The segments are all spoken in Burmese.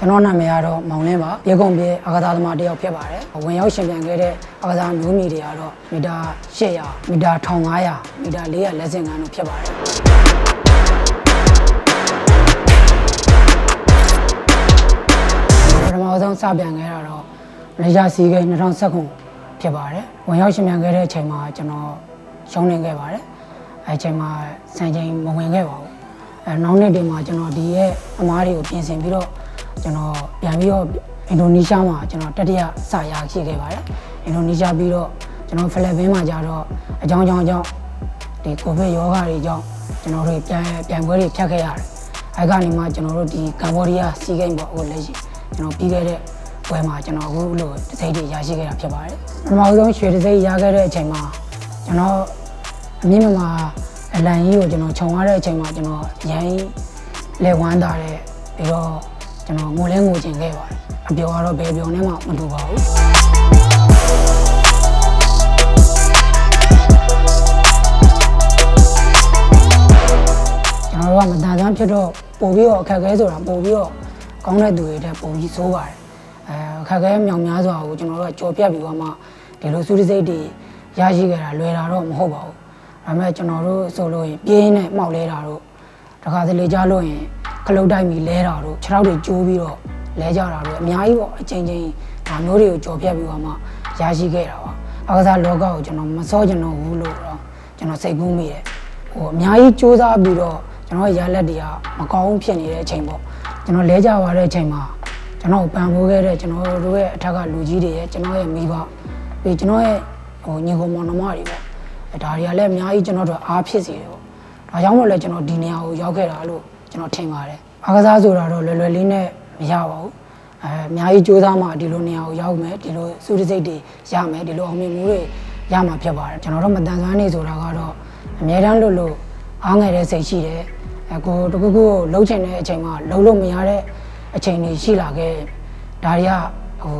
ကျွန်တော်နာမည်ကတော့မောင်လင်းပါပြေကုန်ပြေအကစားသမားတစ်ယောက်ဖြစ်ပါတယ်ဝင်ရောက်ရှင်ပြန်ခဲ့တဲ့အကစားမျိုးမီတွေကတော့မီတာ800မီတာ1500မီတာ400လက်ဆင့်ကန်းတို့ဖြစ်ပါတယ်ပထမဆုံးစပြန်ခဲ့တာတော့မလေးရှားစီးကိန်း2019ဖြစ်ပါတယ်ဝင်ရောက်ရှင်ပြန်ခဲ့တဲ့အချိန်မှာကျွန်တော်ရှုံးနေခဲ့ပါတယ်အဲအချိန်မှာစံချိန်မဝင်ခဲ့ပါဘူးအဲနောက်နေ့တွေမှာကျွန်တော်ဒီရဲ့အမားတွေကိုပြင်ဆင်ပြီးတော့ ကျွန်တော်ပြန်ပြီးတော့အင်ဒိုနီးရှားမှာကျွန်တော်တတိယစရာရှိခဲ့ပါတယ်အင်ဒိုနီးရှားပြီးတော့ကျွန်တော်ဖိလစ်ပင်းမှာကြတော့အကြောင်းကြောင်းကြောင့်ဒီကိုဗစ်ရောဂါတွေကြောင့်ကျွန်တော်တို့ပြန်ပြန်ပွဲတွေဖြတ်ခဲ့ရတယ်အဲကနေမှကျွန်တော်တို့ဒီကမ္ဘောဒီးယားစီးကိန်းပေါ့ဟိုလက်ရှိကျွန်တော်ပြီးခဲ့တဲ့ပွဲမှာကျွန်တော်အခုလို့တစ်စိတ်တွေရရှိခဲ့တာဖြစ်ပါတယ်ပထမဆုံးရွှေတစ်စိတ်ရခဲ့တဲ့အချိန်မှာကျွန်တော်အမြင့်မမှာအလံကြီးကိုကျွန်တော်ခြုံရတဲ့အချိန်မှာကျွန်တော်ရမ်းလက်ဝမ်းတာတဲ့ပြီးတော့ ကျွန်တော်ငိုလဲငိုချင်ခဲ့ပါတယ်အပြောကတော့ဘယ်ပြောနဲ့မှမတူပါဘူးကျွန်တော်တို့ကမတန်ဆန်းဖြစ်တော့ပို့ပြီးတော့အခက်အခဲဆိုတာပို့ပြီးတော့ကောင်းတဲ့သူတွေတက်ပို့ပြီးစိုးပါတယ်အဲအခက်အခဲမြောင်များစွာကိုကျွန်တော်တို့ကကြော်ပြတ်ပြီးတော့မှဒီလိုစုစည်းစိတ်တွေရရှိခဲ့တာလွယ်တာတော့မဟုတ်ပါဘူးဒါပေမဲ့ကျွန်တော်တို့ဆိုလို့ရင်ပြင်းနဲ့မှောက်လဲတာတို့တခါတလေကြားလို့ရင် ခလုတ်တိုက်ပြီးလဲတာတို့ခြေထောက်တွေကျိုးပြီးတော့လဲကြတာတို့အများကြီးပေါ့အချိန်ချင်းဒါမျိုးတွေကိုကြော်ပြတ်ပြီးတော့မှရရှိခဲ့တာပါအကစားလောကကိုကျွန်တော်မစောကျွန်တော်ဘူးလို့တော့ကျွန်တော်စိတ်ကူးမိတယ်ဟိုအများကြီးစူးစမ်းပြီးတော့ကျွန်တော်ရဲ့ရလက်တွေကမကောင်းဖြစ်နေတဲ့အချိန်ပေါ့ကျွန်တော်လဲကြသွားတဲ့အချိန်မှာကျွန်တော်ပံပိုးခဲ့တဲ့ကျွန်တော်တို့ရဲ့အထက်ကလူကြီးတွေရဲ့ကျွန်တော်ရဲ့မိဘပြီးကျွန်တော်ရဲ့ဟိုညီကောင်မောင်နှမတွေပေါ့အဲဒါတွေကလည်းအများကြီးကျွန်တော်တို့အားဖြစ်စေတယ်ပေါ့ဒါကြောင့်မို့လဲကျွန်တော်ဒီနေရာကိုရောက်ခဲ့တာလို့ ကျွန်တော်ထင်ပါတယ်အားကစားဆိုတာတော့လွယ်လွယ်လေးနဲ့မရပါဘူးအဲအများကြီးစူးစမ်းမှဒီလိုနေရာကိုရောက်မယ်ဒီလိုစုတစိတ်တွေရမယ်ဒီလိုအောင်မြင်မှုတွေရမှာဖြစ်ပါတယ်ကျွန်တော်တို့မတန်ဆွမ်းနေဆိုတာကတော့အများတန်းလို့လို့အားငယ်တဲ့စိတ်ရှိတယ်အဲကိုတခုခုကိုလှုပ်ချင်တဲ့အချိန်မှာလှုပ်လို့မရတဲ့အချိန်တွေရှိလာခဲ့ဒါတွေကဟို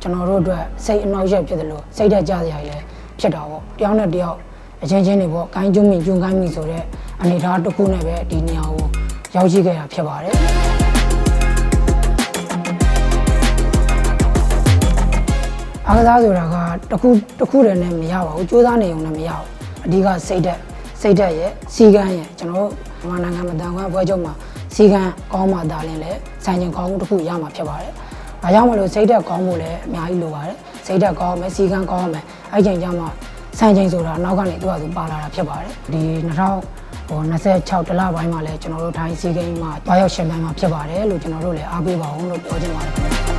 ကျွန်တော်တို့အတွက်စိတ်အနှောက်အယှက်ဖြစ်တယ်လို့စိတ်ဓာတ်ကြစရာကြီးလည်းဖြစ်တာပေါ့တယောက်နဲ့တယောက်အချင်းချင်းတွေပေါ့ကိုင်းကျွန်းမိကျွန်းကိုင်းမိဆိုတဲ့အနေအထားတစ်ခုနဲ့ပဲဒီနေရာကို ရောက်ရှိခဲ့တာဖြစ်ပါတယ်အားကစားဆိုတာကတစ်ခုတစ်ခုတည်းနဲ့မရပါဘူးစူးစမ်းနေုံနဲ့မရဘူးအဓိကစိတ်ဓာတ်စိတ်ဓာတ်ရဲ့စီကံရဲ့ကျွန်တော်တို့မြန်မာနိုင်ငံမှာတန်ခွမ်းဘွဲချုပ်မှာစီကံကောင်းမှသာလင်လဲဆိုင်ကျင်ကောင်းမှုတစ်ခုရမှာဖြစ်ပါတယ်။ဒါကြောင့်မလို့စိတ်ဓာတ်ကောင်းဖို့လည်းအများကြီးလိုပါတယ်။စိတ်ဓာတ်ကောင်းမယ်စီကံကောင်းမယ်အဲ့ချိန်ကျမှ စံချိန်ဆိုတာနောက်ကနေသူ့ဟာသူပါလာတာဖြစ်ပါတယ်။ဒီ2000ဟို26တလပိုင်းမှာလည်းကျွန်တော်တို့ထိုင်းစီကိန်းမှာတွားရောက်ရှင်ပိုင်းမှာဖြစ်ပါတယ်လို့ကျွန်တော်တို့လည်းအားပေးပါအောင်လို့ပြောချင်ပါတယ်ခင်ဗျာ